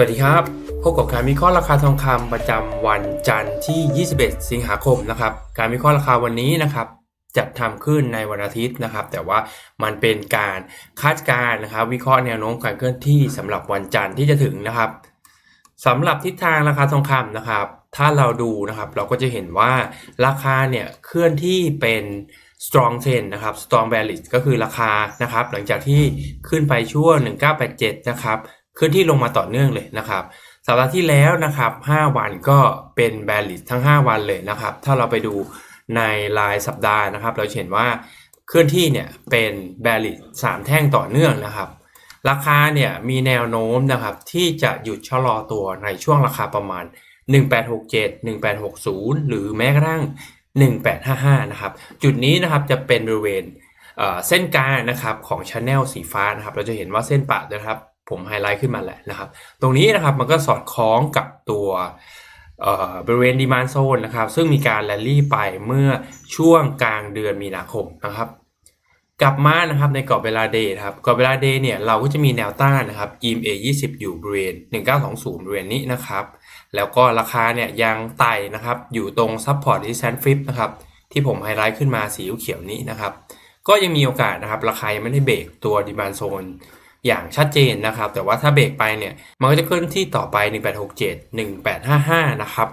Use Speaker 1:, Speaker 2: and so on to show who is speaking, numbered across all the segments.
Speaker 1: วัสดีครับ พบกับการวิเคราะห์ราคาทองคำประจำวันจันทร์ที่ 21 สิงหาคมนะครับ การวิเคราะห์ราคาวันนี้นะครับจัดทำขึ้นในวันอาทิตย์นะครับ แต่ว่ามันเป็นการคาดการณ์นะครับ วิเคราะห์แนวโน้มการเคลื่อนที่สำหรับวันจันทร์ที่จะถึงนะครับสำหรับทิศทางราคาทองคำนะครับ ถ้าเราดูนะครับเราก็จะเห็นว่าราคาเนี่ยเคลื่อนที่เป็น strong trend นะครับ strong bearish ก็คือราคานะครับ หลังจากที่ขึ้นไปช่วง 1987 นะครับ เคลื่อนที่ลงมาต่อเนื่องเลยนะครับสัปดาห์ที่แล้วนะครับ 5 วันก็เป็น bearish ทั้ง 5 วันเลยนะครับ ถ้าเราไปดูในรายสัปดาห์นะครับ เราเห็นว่าเคลื่อนที่เนี่ยเป็น bearish 3แท่งต่อเนื่องนะครับ ราคาเนี่ยมีแนวโน้มนะครับที่จะหยุดชะลอตัวในช่วงราคาประมาณ 1867 1860 หรือแม้กระทั่ง 1855 นะครับ จุดนี้นะครับจะเป็นบริเวณเส้นกลางนะครับของช anel สีฟ้านะครับ เราจะเห็นว่าเส้นปะนะครับ ผมไฮไลท์ขึ้นมาแหละนะครับ ตรงนี้นะครับมันก็สอดคล้องกับตัวบริเวณดีมานโซนนะครับ ซึ่งมีการแรลลี่ไปเมื่อช่วงกลางเดือนมีนาคมนะครับ กลับมานะครับในกรอบเวลาเดย์ครับกรอบเวลาเดย์เนี่ยเราก็จะมีแนวต้านนะครับ EMA 20 อยู่บริเวณ 1920 บริเวณนี้นะครับ แล้วก็ราคาเนี่ยยังไต่นะครับ อยู่ตรง Support Resistance Flip นะครับที่ผมไฮไลท์ขึ้นมาสีเขียวนี้นะครับ ก็ยังมีโอกาสนะครับ ราคายังไม่ได้เบรกตัวดีมานโซน อย่างชัดเจนนะครับ แต่ว่าถ้าเบรกไปเนี่ยมันก็จะเคลื่อนที่ต่อไป 1867 1855 นะครับ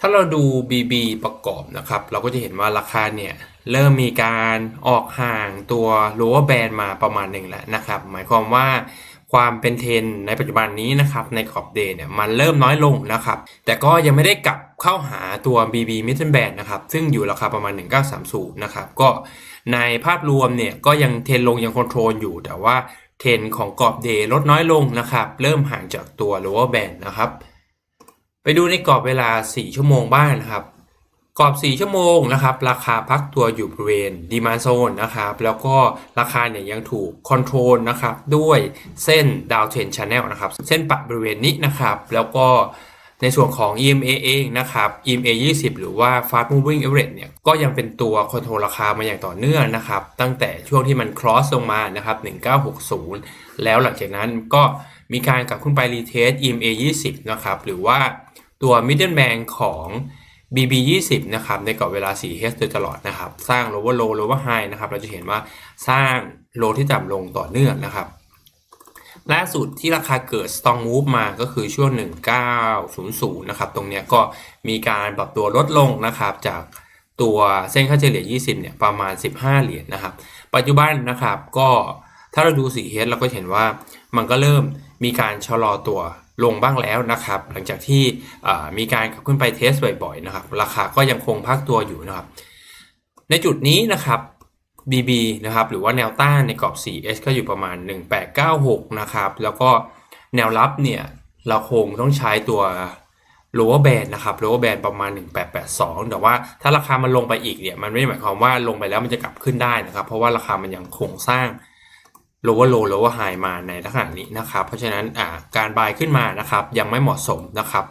Speaker 1: ถ้าเราดู BB ประกอบนะครับ เราก็จะเห็นว่าราคาเนี่ยเริ่มมีการออกห่างตัว lower band มาประมาณหนึ่งแล้วนะครับ หมายความว่าความเป็นเทรนในปัจจุบันนี้นะครับในขอบเดย์เนี่ยมันเริ่มน้อยลงนะครับ แต่ก็ยังไม่ได้กลับเข้าหาตัว BB middle band นะครับ ซึ่งอยู่ราคาประมาณ 1930 นะครับ ก็ในภาพรวมเนี่ยก็ยังเทรนลงยังคอนโทรลอยู่ แต่ว่า เทรนของกรอบเดย์ลดน้อยลงนะครับ เริ่มห่างจากตัว lower band นะครับ ไปดูในกรอบเวลา 4 ชั่วโมงบ้างนะครับ กรอบ 4 ชั่วโมงนะครับ ราคาพักตัวอยู่บริเวณดีมาโซนนะครับ แล้วก็ราคาเนี่ยยังถูกคอนโทรลนะครับ ด้วยเส้นดาวเทนช n แนลนะครับ เส้นปัดบริเวณนี้นะครับ แล้วก็ ในส่วนของ EMA เองนะครับ EMA 20 หรือว่า Fast Moving Average เนี่ยก็ยังเป็นตัวคอนโทรลราคามาอย่างต่อเนื่องนะครับ ตั้งแต่ช่วงที่มัน cross ลงมานะครับ 1960 แล้วหลังจากนั้นก็มีการกลับขึ้นไปรีเทส EMA 20 นะครับ หรือว่าตัว Middle Band ของ BB 20 นะครับ ในกรอบเวลา 4H โดยตลอดนะครับ สร้าง lower low lower high นะครับ เราจะเห็นว่าสร้าง low ที่ต่ำลงต่อเนื่องนะครับ ล่าสุดที่ราคาเกิด strong move มาก็คือช่วง 1900 นะครับ ตรงนี้ก็มีการปรับตัวลดลงนะครับ จากตัวเส้นค่าเฉลี่ย 20 เนี่ย ประมาณ 15 เหรียญนะครับ ปัจจุบันนะครับก็ถ้าเราดู 4H เฮดเราก็เห็นว่ามันก็เริ่มมีการชะลอตัวลงบ้างแล้วนะครับ หลังจากที่มีการขึ้นไปเทสบ่อยๆนะครับ ราคาก็ยังคงพักตัวอยู่นะครับ ในจุดนี้นะครับ BB นะครับหรือว่าแนวต้านในกรอบ 4S ก็อยู่ประมาณ 1896 นะครับ แล้วก็แนวรับเนี่ยเราคงต้องใช้ตัว lower band นะครับ lower band ประมาณ 1882 แต่ว่าถ้าราคามันลงไปอีกเนี่ยมันไม่ได้หมายความว่าลงไปแล้วมันจะกลับขึ้นได้นะครับ เพราะว่าราคามันยังคงสร้าง lower low lower high มาในลักษณะนี้นะครับ เพราะฉะนั้นการบายขึ้นมานะครับยังไม่เหมาะสมนะครับ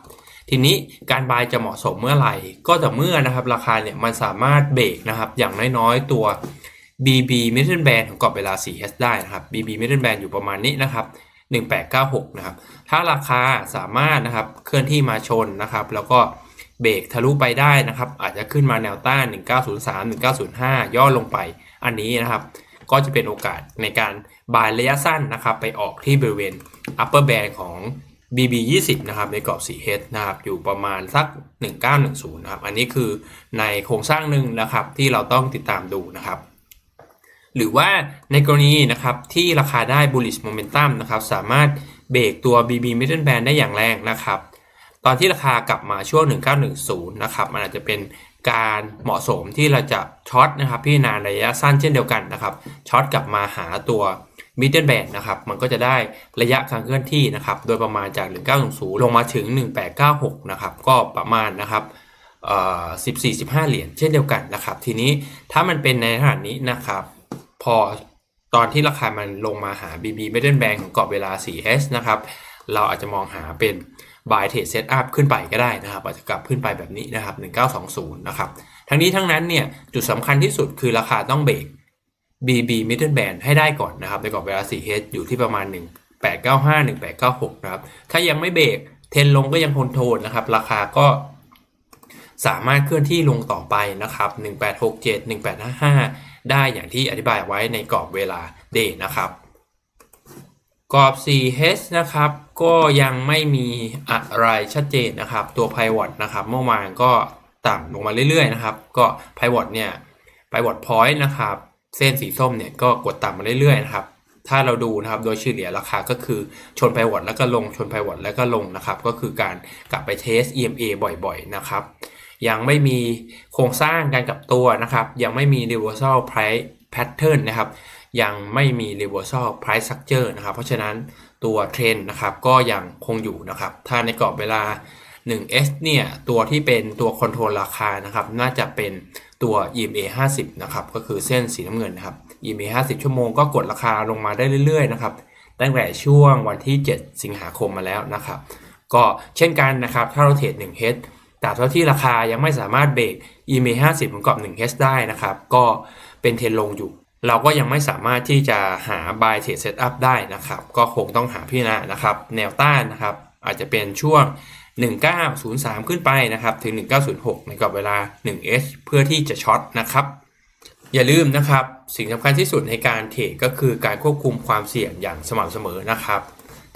Speaker 1: ทีนี้การบายจะเหมาะสมเมื่อไหร่ ก็แต่เมื่อนะครับราคาเนี่ยมันสามารถเบรกนะครับอย่างน้อยๆตัว BB middle band ของกรอบเวลา 4S ได้นะครับ BB middle band อยู่ประมาณนี้นะครับ 1896 นะครับ ถ้าราคาสามารถนะครับเคลื่อนที่มาชนนะครับ แล้วก็เบรกทะลุไปได้นะครับ อาจจะขึ้นมาแนวต้าน 1903 1905 ย่อลงไป อันนี้นะครับ ก็จะเป็นโอกาสในการบายระยะสั้นนะครับ ไปออกที่บริเวณ upper band ของ BB 20นะครับในกรอบ 4H นะครับ อยู่ประมาณสัก 1910 นะครับ อันนี้คือในโครงสร้างหนึ่งนะครับที่เราต้องติดตามดูนะครับ หรือว่าในกรณีนะครับที่ราคาได้ bullish momentum นะครับสามารถเบรกตัว BB middle band ได้อย่างแรงนะครับ ตอนที่ราคากลับมาช่วง 1910 นะครับมันอาจจะเป็นการเหมาะสมที่เราจะช็อตนะครับพี่นานระยะสั้นเช่นเดียวกันนะครับช็อตกลับมาหาตัว middle band นะครับมันก็จะได้ระยะการเคลื่อนที่นะครับโดยประมาณจาก 1900 ลงมาถึง 1896 นะครับก็ประมาณนะครับเอ่อ14-15 เหรียญเช่นเดียวกันนะครับ ทีนี้ถ้ามันเป็นในขนาดนี้นะครับ พอตอนที่ราคามันลงมาหา BB middle band ของกรอบเวลา 4S นะครับ เราอาจจะมองหาเป็น buy trade set up ขึ้นไปก็ได้นะครับ อาจจะกลับขึ้นไปแบบนี้นะครับ 1920 นะครับ ทั้งนี้ทั้งนั้นเนี่ย จุดสำคัญที่สุดคือราคาต้องเบรก BB middle band ให้ได้ก่อนนะครับ ในกรอบเวลา 4H อยู่ที่ประมาณ 1895 1896 นะครับ ถ้ายังไม่เบรกเทนลงก็ยังคงโทนนะครับ ราคาก็สามารถเคลื่อนที่ลงต่อไปนะครับ 1867 1855 ได้อย่างที่อธิบายไว้ในกรอบเวลาเดนะครับ กรอบ 4H นะครับ ก็ยังไม่มีอะไรชัดเจนนะครับ ตัว Pivot นะครับเมื่อวานก็ต่ำลงมาเรื่อยๆนะครับ ก็ Pivot เนี่ย Pivot Point นะครับ เส้นสีส้มเนี่ยก็กดต่ำมาเรื่อยๆนะครับถ้าเราดูนะครับโดยเฉลี่ยราคาก็คือชน Pivot แล้วก็ลงชน Pivot แล้วก็ลงนะครับ ก็คือการกลับไปเทส EMA บ่อยๆนะครับ ยังไม่มีโครงสร้างการกลับตัวนะครับ ยังไม่มี reversal price pattern นะครับ ยังไม่มี reversal price structure นะครับ เพราะฉะนั้นตัวเทรนนะครับก็ยังคงอยู่นะครับ ถ้าในกรอบเวลา 1S เนี่ย ตัวที่เป็นตัวคอนโทรลราคานะครับ น่าจะเป็นตัว EMA 50 นะครับ ก็คือเส้นสีน้ำเงินนะครับ EMA 50 ชั่วโมงก็กดราคาลงมาได้เรื่อยๆนะครับตั้งแต่ช่วงวันที่ 7 สิงหาคมมาแล้วนะครับ ก็เช่นกันนะครับ ถ้าเราเทรด 1H ต่เท่าที่ราคายังไม่สามารถเบรก EMA 50ของกรอบ 1H ได้นะครับ ก็เป็นเทรนลงอยู่ เราก็ยังไม่สามารถที่จะหา buy trade setup ได้นะครับ ก็คงต้องหาพิจารณานะครับ แนวต้านนะครับ อาจจะเป็นช่วง 1903 ขึ้นไปนะครับ ถึง 1906 ในกรอบเวลา 1S เพื่อที่จะช็อตนะครับอย่าลืมนะครับ สิ่งสำคัญที่สุดในการเทรดก็คือการควบคุมความเสี่ยงอย่างสม่ำเสมอนะครับ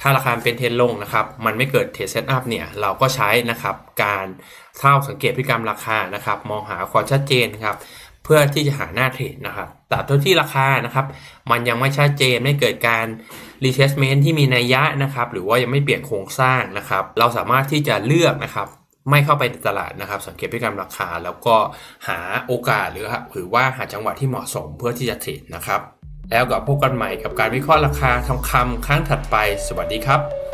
Speaker 1: ถ้าราคาเป็นเทรนลงนะครับ มันไม่เกิดเทรดเซตอัพเนี่ย เราก็ใช้นะครับ การเท่าสังเกตพฤติกรรมราคานะครับ มองหาความชัดเจนครับ เพื่อที่จะหาหน้าเทรดนะครับ แต่ตัวที่ราคานะครับ มันยังไม่ชัดเจน ไม่เกิดการ retracement ที่มีนัยยะนะครับ หรือว่ายังไม่เปลี่ยนโครงสร้างนะครับ เราสามารถที่จะเลือกนะครับไม่เข้าไปในตลาดนะครับ สังเกตพฤติกรรมราคา แล้วก็หาโอกาสหรือหรือว่าหาจังหวะที่เหมาะสมเพื่อที่จะเทรดนะครับ แล้วกับพบกันใหม่กับการวิเคราะห์ราคาทองคำครั้งถัดไป สวัสดีครับ